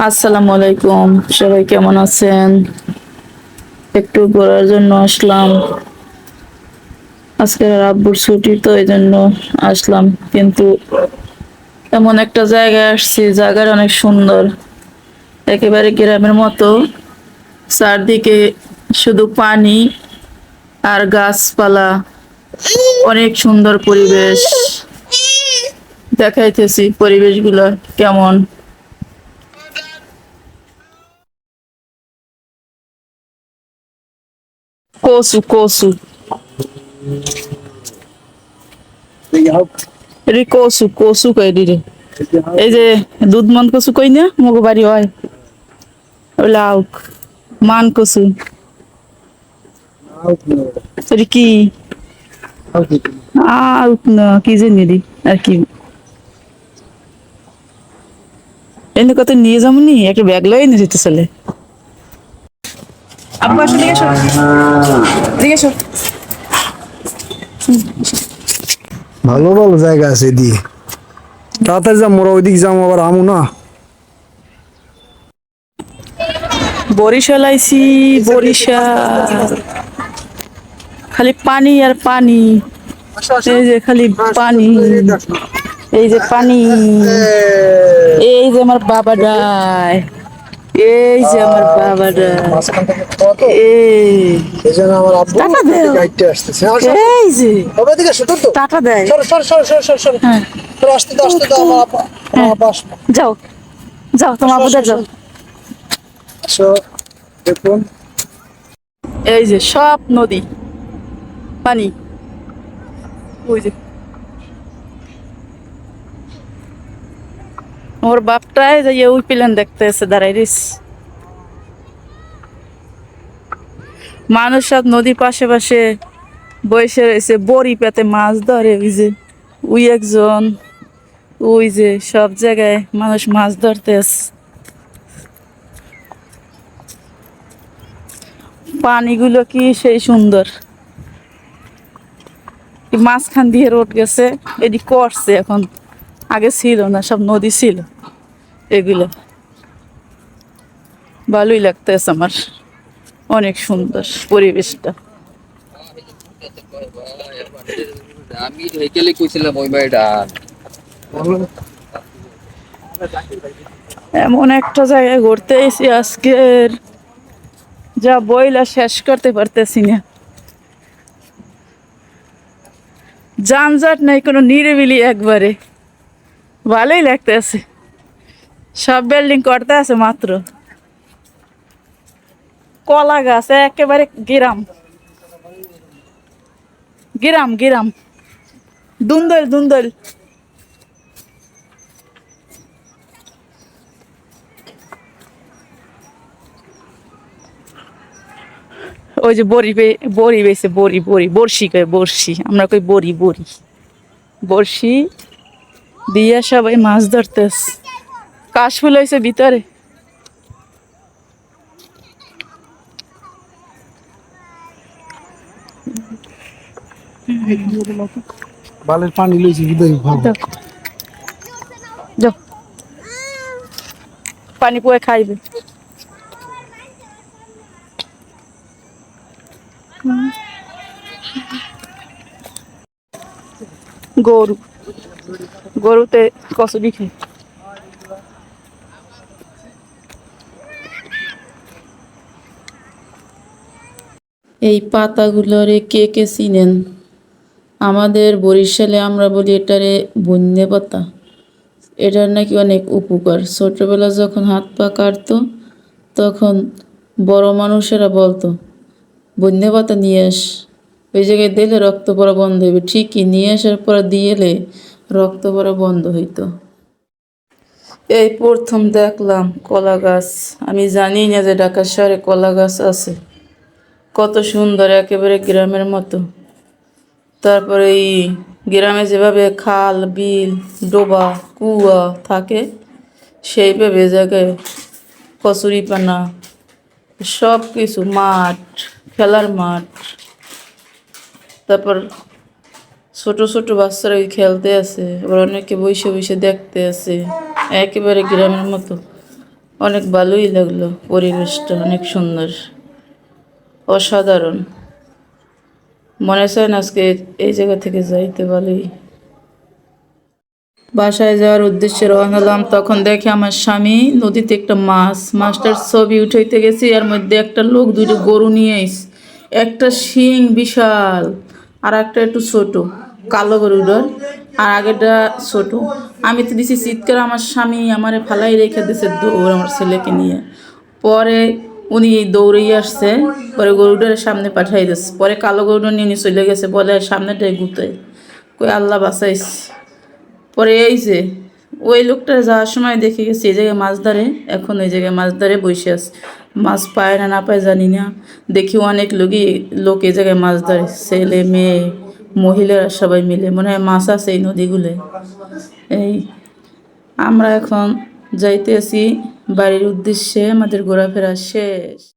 আসসালামু আলাইকুম। সবাই কেমন আছেন? একটু ঘোরার জন্য আসলাম। আজকে আব্বুর ছুটি, তো এই জন্য আসলাম। কিন্তু এমন একটা জায়গায় আসছি, জায়গাটা অনেক সুন্দর। একেবারে গ্রামের মতো। চারদিকে শুধু পানি আর গাছপালা। অনেক সুন্দর পরিবেশ। দেখাইতেছি পরিবেশগুলো কেমন। কচু কচু এটি কচু কচু কই দিরে এই যে দুধ মান কচু কই না? মগো বাড়ি হয়। ওলা মান কচু এটি কি? আউক না, কি জানি রে আর কি। এনে কত নিয়ে যাব নি একটা ব্যাগ লয়ে নিয়ে যেতে চলে। আব্বু আসো দিকে এসো দিকে এসো ভালো ভালো জায়গা আছে দি তাড়াতাড়ি যাম মোরা ওইদিকে যাম আবার আমু না। বরিশাল আইছি বরিশাল। খালি পানি আর পানি। এই যে খালি পানি। এই যে পানি। এই যে আমার বাবা ডায়। এই যে আমার বাবা ডায় এই এই। জন্য আমার আব্বু টাকা আসতেছে। এই যে। বাবা এদিকে আসো, তো। টাকা দেয়। সর, সর, সর, সর, সর, সর। হ্যাঁ। আসতে দাও, আসতে দাও, আমার আব্বা- আমার যাও। যাও তোমার যাও। দেখুন। এই যে সব নদী। পানি। ওই যে। ওর বাপটাই যে ওই প্লেন দেখতে এসে দাঁড়াই রিস মানুষ সব নদীর পাশে পাশে বসে রয়েছে, বড়ি পেতে মাছ ধরে, ওই যে, ওই একজন, ওই যে সব জায়গায় মানুষ মাছ ধরতে আসে পানিগুলো কি সেই সুন্দর। মাঝখান দিয়ে রোড গেছে এটি করছে এখন, আগে ছিল না, সব নদী ছিল। এগুলো। ভালোই লাগতেছে আমার। অনেক সুন্দর পরিবেশটা। আমি হেকেলে কইছিলাম ওই বাড়িটা। এমন একটা জায়গায় ঘুরতে এসেছি আজকের। যা বইলা শেষ করতে পারতেছি না। যানজট নাই কোনো নিরিবিলি একবারে। ভালোই লাগতেছে। সব বিল্ডিং করতে আছে মাত্র। কলা গাছ, একেবারে গিরাম। গিরাম গিরাম। দুন্দল দুন্দল। ওই যে বড়ি বে- বড়ি বেছে, বড়ি বড়ি, বড়শি কয়, বড়শি। আমরা কই বড়ি বড়ি। বড়শি দিয়া সবাই মাছ ধরতেস কাশফুল হয়েছে ভিতরে। বালের পানি লইছি দাও। যাও। পানি পুয়ে খাইবে। গরু। গরুতে কচুরি খাই এই পাতাগুলোরে কে কে চিনেন? আমাদের বরিশালে আমরা বলি এটারে বন্যে পাতা। এটার নাকি অনেক উপকার। ছোটবেলা যখন হাত পা কাটতো, তখন বড় মানুষেরা বলতো, বন্যে পাতা নিয়ে আস। ওই জায়গায় দিলে রক্ত পড়া বন্ধ হইবে। ঠিকই, নিয়ে আসার পর দিয়েলে রক্ত পড়া বন্ধ হইতো। এই প্রথম দেখলাম কলা গাছ। আমি জানি না যে ঢাকা শহরে কলা গাছ আছে। কত সুন্দর একেবারে গ্রামের মতো। তারপরে এই গ্রামে যেভাবে খাল, বিল, ডোবা, কুয়া থাকে, সেইভাবে জায়গায় কচুরিপানা সব কিছু মাঠ, খেলার মাঠ। তারপর ছোট ছোট বাচ্চারা ওই খেলতে আছে আবার অনেকে বসে বসে দেখতে আছে একেবারে গ্রামের মতো। অনেক ভালোই লাগল পরিবেশটা, অনেক সুন্দর। অসাধারণ। মনে চায় না আজকে এই জায়গা থেকে যাইতে ভালোই বাসায় যাওয়ার উদ্দেশ্যে রওনা হলাম তখন দেখে আমার স্বামী নদীতে একটা মাছ, মাছটার ছবি উঠাইতে গেছি, এর মধ্যে একটা লোক দুটো গরু নিয়ে আইস, একটা শিং বিশাল, আর একটা একটু ছোট, কালো গরুটার আর আগেটা ছোট। আমি তো দিছি চিৎকার, আমার স্বামী আমারে ফালাই রেখে দিছে দৌড় আমার ছেলেকে নিয়ে। পরে উনি দৌড়েই আসছে, পরে গরুটার সামনে পাঠাই দিচ্ছে পরে কালো গরুটা নিয়ে চলে গেছে, বলে সামনেটাই গুতায় কই, আল্লাহ বাঁচাইস। পরে এই যে, ওই লোকটা যাওয়ার সময় দেখে গেছি, এই জায়গায় মাছ ধরে, এখন এই জায়গায় মাছ ধরে বসে আছে। মাছ পায় না না পায় জানি না। দেখি অনেক লোকই, লোক এই জায়গায় মাছ ধরে, ছেলে, মেয়ে, মহিলারা সবাই মিলে। মনে হয় মাছ আছে এই নদীগুলো এই, আমরা এখন যাইতেছি বাড়ির উদ্দেশ্যে আমাদের ঘোরাফেরা শেষ।